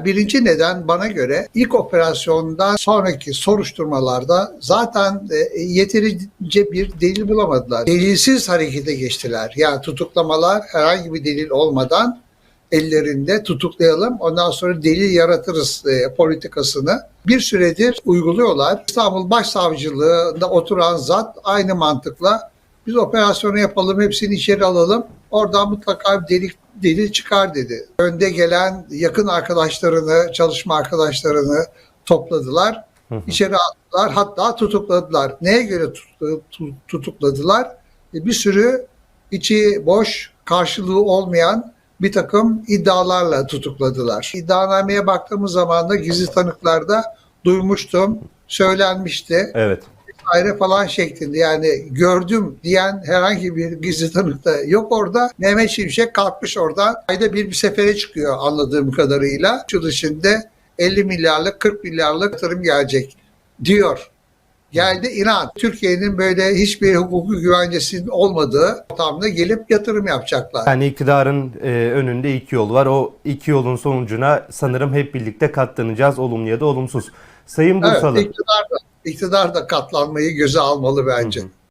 Birinci neden bana göre ilk operasyondan sonraki soruşturmalarda zaten e, yeterince bir delil bulamadılar. Delilsiz harekete geçtiler. Yani tutuklamalar herhangi bir delil olmadan ellerinde tutuklayalım ondan sonra delil yaratırız e, politikasını bir süredir uyguluyorlar. İstanbul Başsavcılığında oturan zat aynı mantıkla biz operasyonu yapalım hepsini içeri alalım oradan mutlaka bir delil, delil çıkar dedi. Önde gelen yakın arkadaşlarını, çalışma arkadaşlarını topladılar. içeri attılar hatta tutukladılar. Neye göre tutu- tu- tutukladılar? E, Bir sürü içi boş, karşılığı olmayan bir takım iddialarla tutukladılar. İddianameye baktığımız zaman da gizli tanıklarda duymuştum, söylenmişti Evet. Vesaire falan şeklinde yani gördüm diyen herhangi bir gizli tanık da yok orada. Mehmet Şimşek kalkmış orada. Ayda bir bir sefere çıkıyor anladığım kadarıyla. Şu içinde 50 milyarlık 40 milyarlık yatırım gelecek diyor. Geldi inan Türkiye'nin böyle hiçbir hukuku güvencesinin olmadığı ortamda gelip yatırım yapacaklar. Yani iktidarın e, önünde iki yol var. O iki yolun sonucuna sanırım hep birlikte katlanacağız olumlu ya da olumsuz. Sayın Evet, Bursalı. iktidar da, iktidar da katlanmayı göze almalı bence.